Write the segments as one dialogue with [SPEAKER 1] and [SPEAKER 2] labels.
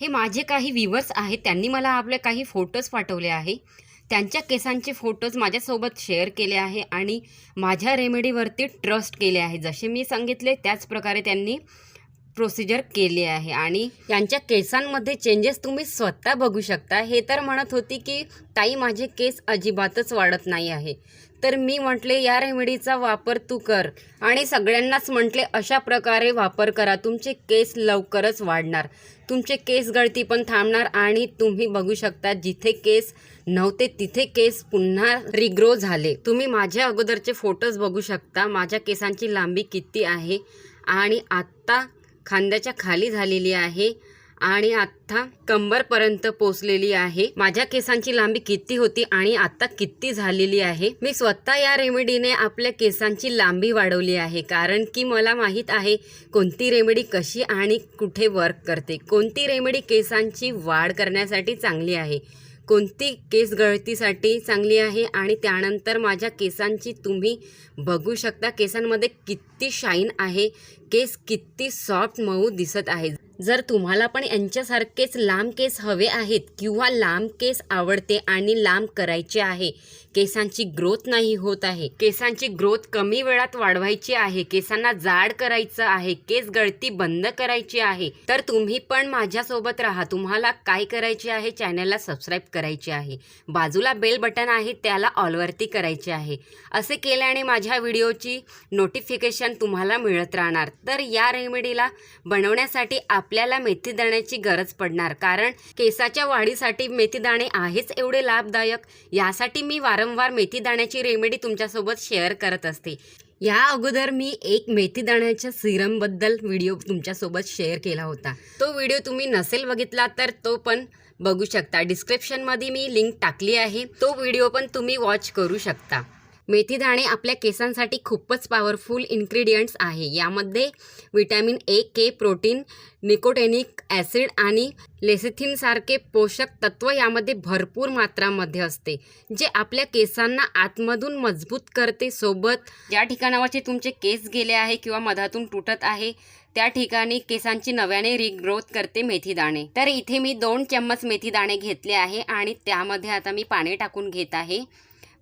[SPEAKER 1] हे माझे काही व्हिवर्स आहेत त्यांनी मला आपले काही फोटोज पाठवले आहे. त्यांच्या केसांचे फोटोज माझ्यासोबत शेअर केले आहे आणि माझ्या रेमेडीवरती ट्रस्ट केले आहे. जसे मी सांगितले त्याच प्रकारे त्यांनी प्रोसिजर केली आहे. आणि यांच्या केसांमध्ये चेंजेस तुम्ही स्वतः बघू शकता. हे तर म्हणत होती की ताई माझे केस अजिबातच वाढत नाही आहे. तर मी म्हटले या रेमेडीचा वापर तू कर. आणि सगळ्यांनाच म्हटले अशा प्रकारे वापर करा. तुमचे केस लवकरच वाढणार. तुमचे केस गळती पण थांबणार आणि तुम्ही बघू शकता जिथे केस नव्हते तिथे केस पुन्हा रिग्रो झाले. तुम्ही माझ्या अगोदरचे फोटोज बघू शकता. माझ्या केसांची लांबी किती आहे आणि आत्ता खांद्याच्या खाली झालेली आहे. आणि आत्ता कंबरपर्यंत पोचलेली आहे. माझ्या केसांची लांबी किती होती आणि आता किती झालेली आहे? मी स्वतः या रेमेडीने आपल्या केसांची लांबी वाढवली आहे. कारण की मला माहीत आहे कोणती रेमेडी कशी आणि कुठे वर्क करते. कोणती रेमेडी केसांची वाढ करण्यासाठी चांगली आहे. कोणती केस गळतीसाठी चांगली आहे आणि त्यानंतर माझ्या केसांची तुम्ही बघू शकता केसांमध्ये किती शाईन आहे. केस किती सॉफ्ट मऊ दिसत आहे. जर तुम्हाला पण यांच्यासारखेच लांब केस हवे आहेत किंवा लांब केस आवडते आणि लांब करायचे आहे केसांची ग्रोथ नाही होत आहे केसांची ग्रोथ कमी वेळात वाढवायची आहे केसांना जाड करायचं आहे केस गळती बंद करायची आहे तर तुम्ही पण माझ्यासोबत राहा. तुम्हाला काय करायचे आहे चॅनलला सबस्क्राईब करायचे आहे. बाजूला बेल बटन आहे त्याला ऑलवरती करायचे आहे. असे केल्याने माझ्या व्हिडिओची नोटिफिकेशन तुम्हाला मिळत राहणार. तर या रेमेडीला बनवण्यासाठी आपल्याला मेथी दाण्याची गरज पडणार. कारण केसाच्या वाढीसाठी मेथी दाणे आहेच एवढे लाभदायक. यासाठी मी वारंवार मेथी दाण्याची रेमेडी तुमच्यासोबत शेअर करत असते. या अगोदर मी एक मेथी दाण्याच्या सिरमबद्दल व्हिडिओ तुमच्यासोबत शेअर केला होता. तो व्हिडिओ तुम्ही नसेल बघितला तर तो पण बघू शकता. डिस्क्रिप्शनमध्ये मी लिंक टाकली आहे. तो व्हिडिओ पण तुम्ही वॉच करू शकता. मेथी दाणे आपल्या केसांसाठी खूपच पॉवरफुल इन्ग्रेडियंट्स आहे. यामध्ये vitamin A K protein nicotinic acid आणि लेसिथिनसारखे पोषक तत्व यामध्ये भरपूर मात्रामध्ये असते जे आपल्या केसांना आतमधून मजबूत करते. सोबत ज्या ठिकाणावरचे तुमचे केस गेले आहे किंवा मधातून तुटत आहे त्या ठिकाणी केसांची नव्याने रिग्रोथ करते मेथी दाणे तर इथे मी दोन चम्मच मेथी दाणे घेतले आहे आणि त्यामध्ये आता मी पाणी टाकून घेत आहे.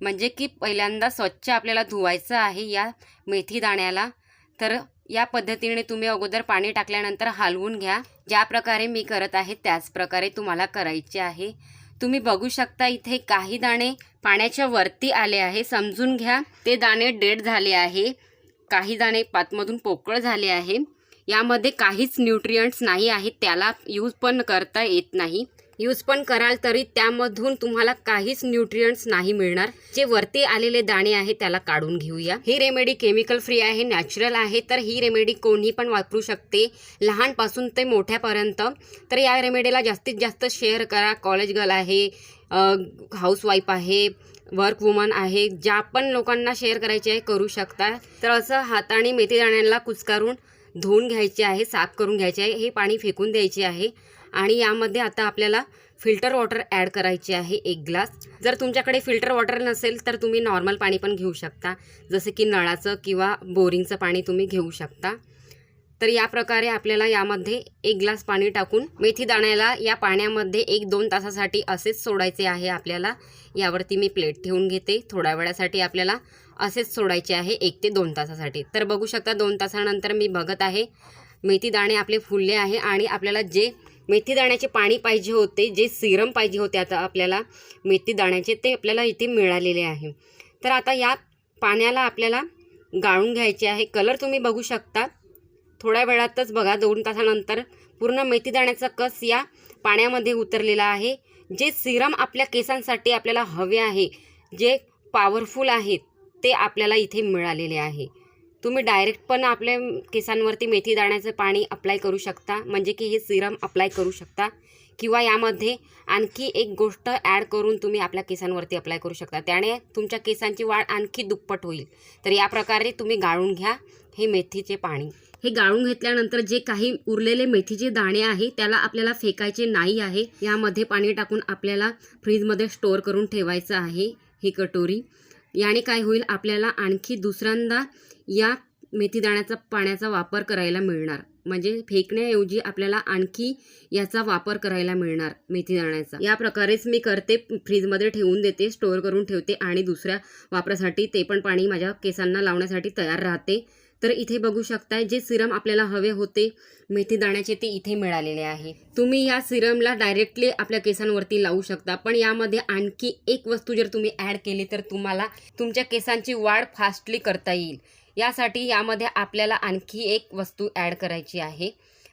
[SPEAKER 1] म्हणजे की पहिल्यांदा स्वच्छ आपल्याला धुवायचं आहे या मेथी दाण्याला तर या पद्धतीने तुम्ही अगोदर पाणी टाकल्यानंतर हलवून घ्या. ज्या प्रकारे मी करत आहे त्याच प्रकारे तुम्हाला करायचे आहे. तुम्ही बघू शकता इथे काही दाणे पाण्याच्या वरती आले आहे. समजून घ्या ते दाणे डेड झाले आहे. काही दाणे पातमधून पोकळ झाले आहे. यामध्ये काहीच न्यूट्रियंट्स नाही आहेत त्याला यूज पण करता येत नाही. यूज पण कराल तरी त्यामधून तुम्हाला काहीच न्यूट्रियंट्स नाही मिळणार. जे वरती आलेले दाणे आहे त्याला काढून घेऊया. ही रेमेडी केमिकल फ्री आहे नॅचरल आहे. तर ही रेमेडी कोणी पण वापरू शकते. लहानपासून ते मोठ्यापर्यंत. तर या रेमेडीला जास्तीत जास्त शेअर करा. कॉलेज गर्ल आहे हाऊसवाईफ आहे वर्क वुमन आहे. ज्या पण लोकांना शेअर करायचे आहे करू शकता. तर असं हाताने मेथी दाण्यांना कुचकारून धुवून घ्यायचे आहे साफ करून घ्यायचे आहे. हे पाणी फेकून द्यायचे आहे. आणि यामध्ये आता आपल्याला फिल्टर वॉटर ॲड करायचे आहे एक ग्लास. जर तुमच्याकडे फिल्टर वॉटर नसेल तर तुम्ही नॉर्मल पाणी पण घेऊ शकता. जसे की नळाचं किंवा बोरिंगचं पाणी तुम्ही घेऊ शकता. तर या प्रकारे आपल्याला यामध्ये एक ग्लास पाणी टाकून मेथी दाण्याला या पाण्यामध्ये एक दोन तासासाठी असेच सोडायचे आहे आपल्याला. यावरती मी प्लेट ठेवून घेते. थोड्या वेळासाठी आपल्याला असेच सोडायचे आहे एक ते दोन तासासाठी. तर बघू शकता दोन तासानंतर मी बघत आहे. मेथी दाणे आपले फुलले आहे आणि आपल्याला जे मेथी दाण्याचे पाणी पाहिजे होते जे सिरम पाहिजे होते आता आपल्याला मेथी दाण्याचे ते आपल्याला इथे मिळालेले आहे. तर आता या पाण्याला आपल्याला गाळून घ्यायचे आहे. कलर तुम्ही बघू शकता. थोड्या वेळातच बघा दोन तासानंतर पूर्ण मेथी दाण्याचा कस या पाण्यामध्ये उतरलेला आहे. जे सिरम आपल्या केसांसाठी आपल्याला हवे आहे जे पॉवरफुल आहेत ते आपल्याला इथे मिळालेले आहे. तुम्ही डायरेक्ट पण आपल्या केसांवरती मेथी दाण्याचं पाणी अप्लाय करू शकता. म्हणजे की हे सिरम अप्लाय करू शकता. किंवा यामध्ये आणखी एक गोष्ट ॲड करून तुम्ही आपल्या केसांवरती अप्लाय करू शकता. त्याने तुमच्या केसांची वाढ आणखी दुप्पट होईल. तर या प्रकारे तुम्ही गाळून घ्या हे मेथीचे पाणी. हे गाळून घेतल्यानंतर जे काही उरलेले मेथीचे दाणे आहे त्याला आपल्याला फेकायचे नाही आहे. यामध्ये पाणी टाकून आपल्याला फ्रीजमध्ये स्टोअर करून ठेवायचं आहे ही कटोरी. याने काय होईल आपल्याला आणखी दुसऱ्यांदा या मेथीदाण्याचा पाण्याचा वापर करायला मिळणार. म्हणजे फेकण्याऐवजी आपल्याला आणखी याचा वापर करायला मिळणार मेथीदाण्याचा. या प्रकारेच मी करते फ्रीजमध्ये ठेवून देते स्टोअर करून ठेवते आणि दुसऱ्या वापरासाठी ते पण पाणी माझ्या केसांना लावण्यासाठी तयार राहते. तर इथे बघू शकताय जे सिरम आपल्याला हवे होते मेथी दाण्याचे ते इथे मिळालेले आहे. तुम्ही या सिरमला डायरेक्टली आपल्या केसांवरती लावू शकता पण यामध्ये आणखी एक वस्तू जर तुम्ही ॲड केली तर तुम्हाला तुमच्या केसांची वाढ फास्टली करता येईल. यासाठी यामध्ये आपल्याला आणखी एक वस्तू ॲड करायची आहे.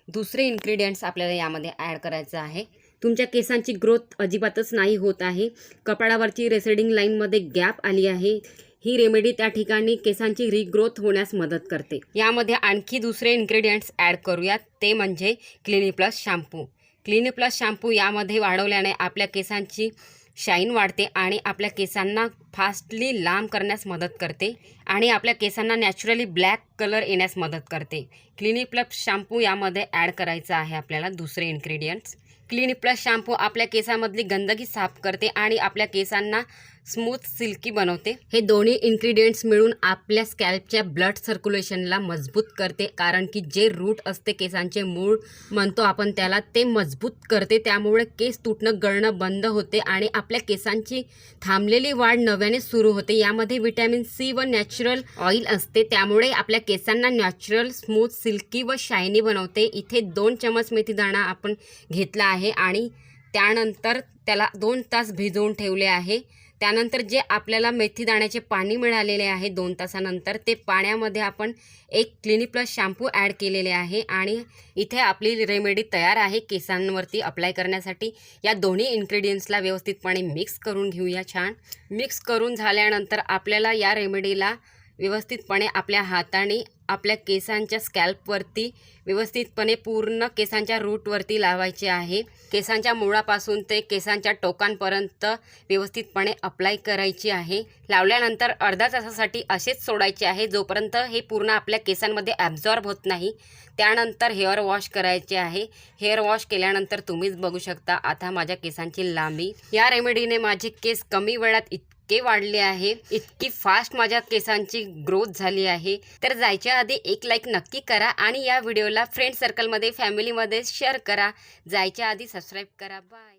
[SPEAKER 1] दुसरे इन्ग्रेडियंट्स आपल्याला यामध्ये ॲड करायचं आहे. तुमच्या केसांची ग्रोथ अजिबातच नाही होत आहे. कपाळावरची रेसेडिंग लाईनमध्ये गॅप आली आहे. ही रेमेडी त्या ठिकाणी केसांची रिग्रोथ होण्यास मदत करते. यामध्ये आणखी दुसरे इन्ग्रेडियंट्स ॲड करूयात. ते म्हणजे Clinic Plus shampoo Clinic Plus shampoo यामध्ये वाढवल्याने आपल्या केसांची शाईन वाढते आणि आपल्या केसांना फास्टली लांब करण्यास मदत करते आणि आपल्या केसांना नॅचरली ब्लॅक कलर येण्यास मदत करते. क्लिनिक प्लस शॅम्पू यामध्ये ॲड करायचं आहे आपल्याला दुसरे इन्ग्रेडियंट्स. क्लिनिक प्लस शॅम्पू आपल्या केसामधली गंदगी साफ करते आणि आपल्या केसांना स्मूथ सिल्की बनवते. हे दोन्ही इन्ग्रेडियंट्स मिळून आपल्या स्कॅल्पच्या ब्लड सर्क्युलेशनला मजबूत करते. कारण की जे रूट असते केसांचे मूळ म्हणतो आपण त्याला ते मजबूत करते. त्यामुळे केस तुटणं गळणं बंद होते आणि आपल्या केसांची थांबलेली वाढ नव्याने सुरू होते. यामध्ये विटॅमिन सी व नॅचरल ऑइल असते. त्यामुळे आपल्या केसांना नॅचरल स्मूथ सिल्की व शायनी बनवते. इथे दोन चमच मेथी दाणा आपण घेतला आहे आणि त्यानंतर त्याला दोन तास भिजवून ठेवले आहे. त्यानंतर जे आपल्याला मेथी दाण्याचे पाणी मिळालेले आहे दोन तासानंतर ते पाण्यामध्ये आपण एक क्लिनिक प्लस शॅम्पू ॲड केलेले आहे आणि इथे आपली रेमेडी तयार आहे केसांवरती अप्लाय करण्यासाठी. या दोन्ही इन्ग्रेडियंट्सला व्यवस्थितपणे मिक्स करून घेऊया छान. मिक्स करून झाल्यानंतर आपल्याला या रेमेडीला व्यवस्थितपणे आपल्या हाताने आपल्या केसांच्या स्कॅल्पवरती व्यवस्थितपणे पूर्ण केसांच्या रूटवरती लावायचे आहे. केसांच्या मुळापासून ते केसांच्या टोकांपर्यंत व्यवस्थितपणे अप्लाय करायची आहे. लावल्यानंतर अर्धा तासासाठी असेच सोडायचे आहे जोपर्यंत हे पूर्ण आपल्या केसांमध्ये ॲब्झॉर्ब होत नाही. त्यानंतर हेअर वॉश करायचे आहे. हेअर वॉश केल्यानंतर तुम्हीच बघू शकता आता माझ्या केसांची लांबी. या रेमेडीने माझे केस कमी वेळात इत इतके वाढले आहे इतकी फास्ट माझ्या केसांची ग्रोथ झाली आहे. तर जायच्या आधी एक लाईक नक्की करा आणि या व्हिडिओला फ्रेंड सर्कलमध्ये फॅमिलीमध्ये शेअर करा. जायच्या आधी सबस्क्राईब करा. बाय